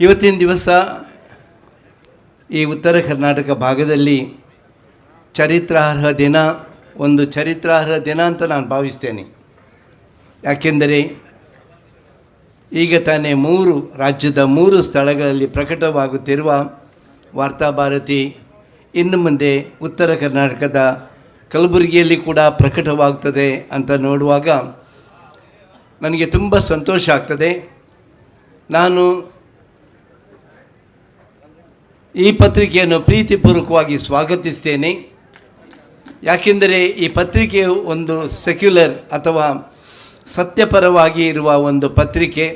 ಇವತ್ತಿನ ದಿವಸ ಈ ಉತ್ತರ ಕರ್ನಾಟಕ ಭಾಗದಲ್ಲಿ ಚರಿತ್ರಾರ್ಹ ದಿನ, ಒಂದು ಚರಿತ್ರಾರ್ಹ ದಿನ ಅಂತ ನಾನು ಭಾವಿಸ್ತೇನೆ. ಯಾಕೆಂದರೆ ಈಗ ತಾನೇ ಮೂರು, ರಾಜ್ಯದ ಮೂರು ಸ್ಥಳಗಳಲ್ಲಿ ಪ್ರಕಟವಾಗುತ್ತಿರುವ ವಾರ್ತಾಭಾರತಿ ಇನ್ನು ಮುಂದೆ ಉತ್ತರ ಕರ್ನಾಟಕದ ಕಲಬುರಗಿಯಲ್ಲಿ ಕೂಡ ಪ್ರಕಟವಾಗ್ತದೆ ಅಂತ ನೋಡುವಾಗ ನನಗೆ ತುಂಬ ಸಂತೋಷ ಆಗ್ತದೆ. ನಾನು ಈ ಪತ್ರಿಕೆಯನ್ನು ಪ್ರೀತಿಪೂರ್ವಕವಾಗಿ ಸ್ವಾಗತಿಸ್ತೇನೆ. ಯಾಕೆಂದರೆ ಈ ಪತ್ರಿಕೆ ಒಂದು ಸೆಕ್ಯುಲರ್ ಅಥವಾ ಸತ್ಯಪರವಾಗಿ ಇರುವ ಒಂದು ಪತ್ರಿಕೆ.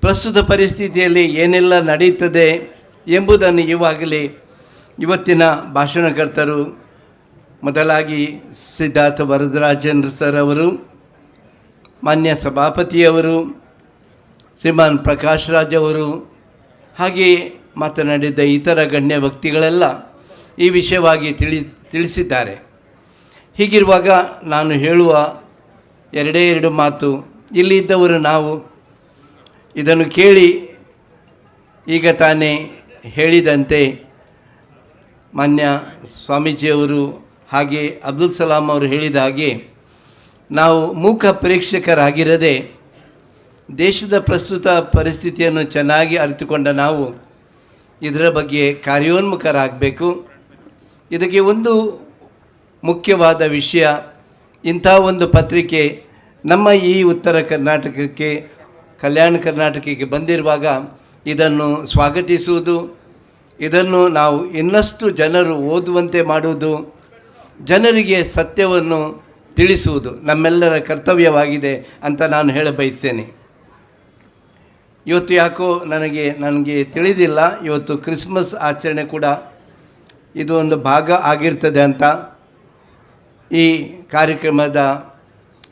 ಪ್ರಸ್ತುತ ಪರಿಸ್ಥಿತಿಯಲ್ಲಿ ಏನೆಲ್ಲ ನಡೆಯುತ್ತದೆ ಎಂಬುದನ್ನು ಇವಾಗಲೇ ಇವತ್ತಿನ ಭಾಷಣಕರ್ತರು ಮೊದಲಾಗಿ ಸಿದ್ಧಾರ್ಥ ವರದರಾಜನ್ ಸರ್ ಅವರು, ಮಾನ್ಯ ಸಭಾಪತಿಯವರು ಶ್ರೀಮಾನ್ ಪ್ರಕಾಶ್ ರಾಜ್ ಅವರು, ಹಾಗೆಯೇ ಮಾತನಾಡಿದ ಇತರ ಗಣ್ಯ ವ್ಯಕ್ತಿಗಳೆಲ್ಲ ಈ ವಿಷಯವಾಗಿ ತಿಳಿ ತಿಳಿಸಿದ್ದಾರೆ. ಹೀಗಿರುವಾಗ ನಾನು ಹೇಳುವ ಎರಡೇ ಎರಡು ಮಾತು. ಇಲ್ಲಿ ಇದ್ದವರು ನಾವು. ಇದನ್ನು ಕೇಳಿ ಈಗ ತಾನೇ ಹೇಳಿದಂತೆ ಮಾನ್ಯ ಸ್ವಾಮೀಜಿಯವರು ಹಾಗೆ ಅಬ್ದುಲ್ ಸಲಾಂ ಅವರು ಹೇಳಿದ ಹಾಗೆ ನಾವು ಮೂಕ ಪ್ರೇಕ್ಷಕರಾಗಿರದೆ ದೇಶದ ಪ್ರಸ್ತುತ ಪರಿಸ್ಥಿತಿಯನ್ನು ಚೆನ್ನಾಗಿ ಅರಿತುಕೊಂಡ ನಾವು ಇದರ ಬಗ್ಗೆ ಕಾರ್ಯೋನ್ಮುಖರಾಗಬೇಕು. ಇದಕ್ಕೆ ಒಂದು ಮುಖ್ಯವಾದ ವಿಷಯ, ಇಂಥ ಒಂದು ಪತ್ರಿಕೆ ನಮ್ಮ ಈ ಉತ್ತರ ಕರ್ನಾಟಕಕ್ಕೆ, ಕಲ್ಯಾಣ ಕರ್ನಾಟಕಕ್ಕೆ ಬಂದಿರುವಾಗ ಇದನ್ನು ಸ್ವಾಗತಿಸುವುದು, ಇದನ್ನು ನಾವು ಇನ್ನಷ್ಟು ಜನರು ಓದುವಂತೆ ಮಾಡುವುದು, ಜನರಿಗೆ ಸತ್ಯವನ್ನು ತಿಳಿಸುವುದು ನಮ್ಮೆಲ್ಲರ ಕರ್ತವ್ಯವಾಗಿದೆ ಅಂತ ನಾನು ಹೇಳ ಬಯಸ್ತೇನೆ ಇವತ್ತು ಯಾಕೋ ನನಗೆ ನನಗೆ ತಿಳಿದಿಲ್ಲ. ಇವತ್ತು ಕ್ರಿಸ್ಮಸ್ ಆಚರಣೆ ಕೂಡ ಇದು ಒಂದು ಭಾಗ ಆಗಿರ್ತದೆ ಅಂತ. ಈ ಕಾರ್ಯಕ್ರಮದ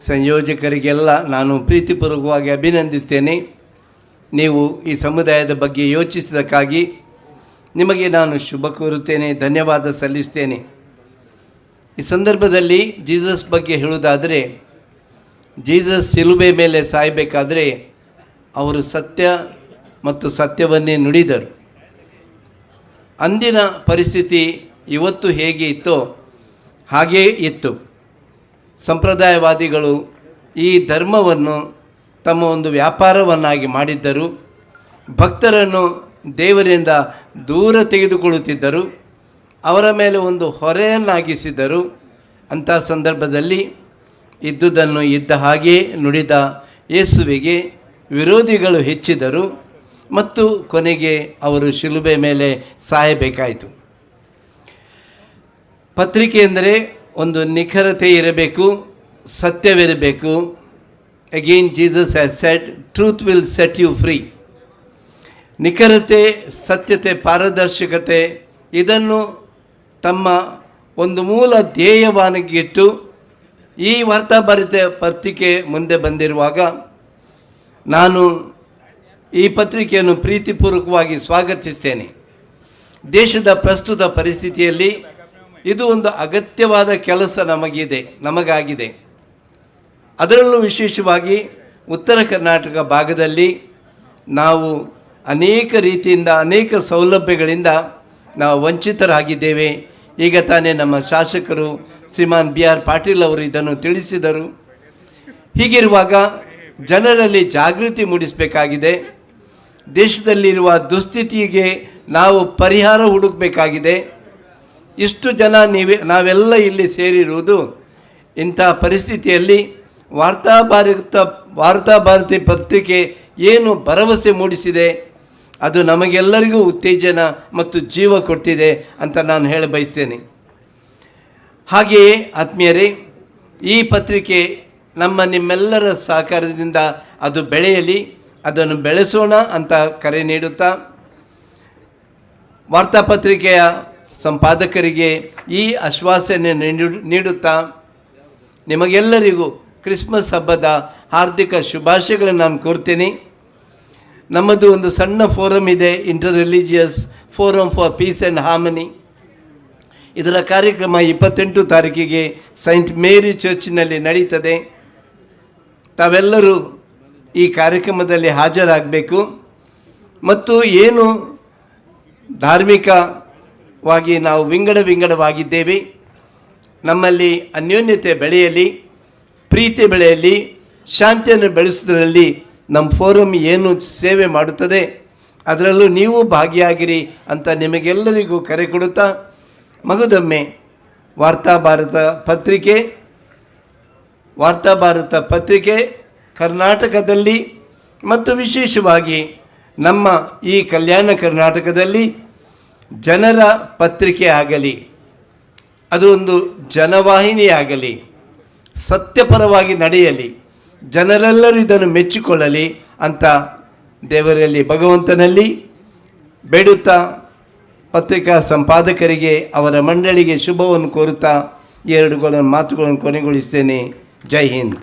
ಸಂಯೋಜಕರಿಗೆಲ್ಲ ನಾನು ಪ್ರೀತಿಪೂರ್ವಕವಾಗಿ ಅಭಿನಂದಿಸ್ತೇನೆ. ನೀವು ಈ ಸಮುದಾಯದ ಬಗ್ಗೆ ಯೋಚಿಸಿದಕ್ಕಾಗಿ ನಿಮಗೆ ನಾನು ಶುಭ ಕೋರುತ್ತೇನೆ, ಧನ್ಯವಾದ ಸಲ್ಲಿಸ್ತೇನೆ. ಈ ಸಂದರ್ಭದಲ್ಲಿ ಜೀಸಸ್ ಬಗ್ಗೆ ಹೇಳುವುದಾದರೆ, ಜೀಸಸ್ ಸಿಲುಬೆ ಮೇಲೆ ಸಾಯಬೇಕಾದರೆ ಅವರು ಸತ್ಯ ಮತ್ತು ಸತ್ಯವನ್ನೇ ನುಡಿದರು. ಅಂದಿನ ಪರಿಸ್ಥಿತಿ ಇವತ್ತು ಹೇಗೆ ಇತ್ತೋ ಹಾಗೇ ಇತ್ತು. ಸಂಪ್ರದಾಯವಾದಿಗಳು ಈ ಧರ್ಮವನ್ನು ತಮ್ಮ ಒಂದು ವ್ಯಾಪಾರವನ್ನಾಗಿ ಮಾಡಿದ್ದರು. ಭಕ್ತರನ್ನು ದೇವರಿಂದ ದೂರ ತೆಗೆದುಕೊಳ್ಳುತ್ತಿದ್ದರು. ಅವರ ಮೇಲೆ ಒಂದು ಹೊರೆಯನ್ನಾಗಿಸಿದ್ದರು ಅಂಥ ಸಂದರ್ಭದಲ್ಲಿ ಇದ್ದುದನ್ನು ಇದ್ದ ಹಾಗೇ ನುಡಿದ ಯೇಸುವಿಗೆ ವಿರೋಧಿಗಳು ಹೆಚ್ಚಿದರು ಮತ್ತು ಕೊನೆಗೆ ಅವರು ಶಿಲುಬೆ ಮೇಲೆ ಸಾಯಬೇಕಾಯಿತು. ಪತ್ರಿಕೆ ಎಂದರೆ ಒಂದು ನಿಖರತೆ ಇರಬೇಕು, ಸತ್ಯವಿರಬೇಕು. Again Jesus has said truth will set you free ನಿಖರತೆ, ಸತ್ಯತೆ, ಪಾರದರ್ಶಕತೆ, ಇದನ್ನು ತಮ್ಮ ಒಂದು ಮೂಲ ಧ್ಯೇಯವಾಗಿಟ್ಟು ಈ ವಾರ್ತಾಭರಿತ ಪತ್ರಿಕೆ ಮುಂದೆ ಬಂದಿರುವಾಗ ನಾನು ಈ ಪತ್ರಿಕೆಯನ್ನು ಪ್ರೀತಿಪೂರ್ವಕವಾಗಿ ಸ್ವಾಗತಿಸ್ತೇನೆ. ದೇಶದ ಪ್ರಸ್ತುತ ಪರಿಸ್ಥಿತಿಯಲ್ಲಿ ಇದು ಒಂದು ಅಗತ್ಯವಾದ ಕೆಲಸ ನಮಗಿದೆ, ನಮಗಾಗಿದೆ. ಅದರಲ್ಲೂ ವಿಶೇಷವಾಗಿ ಉತ್ತರ ಕರ್ನಾಟಕ ಭಾಗದಲ್ಲಿ ನಾವು ಅನೇಕ ರೀತಿಯಿಂದ, ಅನೇಕ ಸೌಲಭ್ಯಗಳಿಂದ ನಾವು ವಂಚಿತರಾಗಿದ್ದೇವೆ. ಈಗ ತಾನೇ ನಮ್ಮ ಶಾಸಕರು ಶ್ರೀಮಾನ್ ಬಿ ಆರ್ ಪಾಟೀಲ್ ಅವರು ಇದನ್ನು ತಿಳಿಸಿದರು. ಹೀಗಿರುವಾಗ ಜನರಲ್ಲಿ ಜಾಗೃತಿ ಮೂಡಿಸಬೇಕಾಗಿದೆ. ದೇಶದಲ್ಲಿರುವ ದುಸ್ಥಿತಿಗೆ ನಾವು ಪರಿಹಾರ ಹುಡುಕಬೇಕಾಗಿದೆ. ಇಷ್ಟು ಜನ ನೀವೇ, ನಾವೆಲ್ಲ ಇಲ್ಲಿ ಸೇರಿರುವುದು ಇಂಥ ಪರಿಸ್ಥಿತಿಯಲ್ಲಿ ವಾರ್ತಾಭಾರತ, ವಾರ್ತಾಭಾರತಿ ಪತ್ರಿಕೆ ಏನು ಭರವಸೆ ಮೂಡಿಸಿದೆ, ಅದು ನಮಗೆಲ್ಲರಿಗೂ ಉತ್ತೇಜನ ಮತ್ತು ಜೀವ ಕೊಟ್ಟಿದೆ ಅಂತ ನಾನು ಹೇಳ ಬಯಸ್ತೇನೆ ಹಾಗೆಯೇ ಆತ್ಮೀಯರೇ, ಈ ಪತ್ರಿಕೆ ನಮ್ಮ ನಿಮ್ಮೆಲ್ಲರ ಸಹಕಾರದಿಂದ ಅದು ಬೆಳೆಯಲಿ, ಅದನ್ನು ಬೆಳೆಸೋಣ ಅಂತ ಕರೆ ನೀಡುತ್ತಾ, ವಾರ್ತಾಪತ್ರಿಕೆಯ ಸಂಪಾದಕರಿಗೆ ಈ ಆಶ್ವಾಸನೆ ನೀಡು, ನೀಡುತ್ತಾ, ನಿಮಗೆಲ್ಲರಿಗೂ ಕ್ರಿಸ್ಮಸ್ ಹಬ್ಬದ ಹಾರ್ದಿಕ ಶುಭಾಶಯಗಳನ್ನು ನಾನು ಕೋರ್ತೀನಿ. ನಮ್ಮದು ಒಂದು ಸಣ್ಣ ಫೋರಮ್ ಇದೆ inter religious forum for peace and harmony ಇದರ ಕಾರ್ಯಕ್ರಮ ಇಪ್ಪತ್ತೆಂಟು ತಾರೀಕಿಗೆ ಸೈಂಟ್ ಮೇರಿ ಚರ್ಚ್ನಲ್ಲಿ ನಡೀತದೆ. ತಾವೆಲ್ಲರೂ ಈ ಕಾರ್ಯಕ್ರಮದಲ್ಲಿ ಹಾಜರಾಗಬೇಕು. ಮತ್ತು ಏನು ಧಾರ್ಮಿಕವಾಗಿ ನಾವು ವಿಂಗಡ ವಿಂಗಡವಾಗಿದ್ದೇವೆ, ನಮ್ಮಲ್ಲಿ ಅನ್ಯೋನ್ಯತೆ ಬೆಳೆಯಲಿ, ಪ್ರೀತಿ ಬೆಳೆಯಲಿ, ಶಾಂತಿಯನ್ನು ಬೆಳೆಸೋದ್ರಲ್ಲಿ ನಮ್ಮ ಫೋರಮ್ ಏನು ಸೇವೆ ಮಾಡುತ್ತದೆ, ಅದರಲ್ಲೂ ನೀವು ಭಾಗಿಯಾಗಿರಿ ಅಂತ ನಿಮಗೆಲ್ಲರಿಗೂ ಕರೆ ಕೊಡುತ್ತಾ ಮಗದೊಮ್ಮೆ ವಾರ್ತಾ ಭಾರತ ಪತ್ರಿಕೆ ವಾರ್ತಾ ಭಾರತ ಪತ್ರಿಕೆ ಕರ್ನಾಟಕದಲ್ಲಿ ಮತ್ತು ವಿಶೇಷವಾಗಿ ನಮ್ಮ ಈ ಕಲ್ಯಾಣ ಕರ್ನಾಟಕದಲ್ಲಿ ಜನರ ಪತ್ರಿಕೆ ಆಗಲಿ, ಅದು ಒಂದು ಜನವಾಹಿನಿಯಾಗಲಿ ಸತ್ಯಪರವಾಗಿ ನಡೆಯಲಿ, ಜನರೆಲ್ಲರೂ ಇದನ್ನು ಮೆಚ್ಚಿಕೊಳ್ಳಲಿ ಅಂತ ದೇವರಲ್ಲಿ ಭಗವಂತನಲ್ಲಿ ಬೇಡುತ್ತಾ ಪತ್ರಿಕಾ ಸಂಪಾದಕರಿಗೆ, ಅವರ ಮಂಡಳಿಗೆ ಶುಭವನ್ನು ಕೋರುತ್ತಾ ಈ ಎರಡುಗಳನ್ನು ಮಾತುಗಳನ್ನು ಕೊನೆಗೊಳಿಸ್ತೇನೆ. जय हिंद।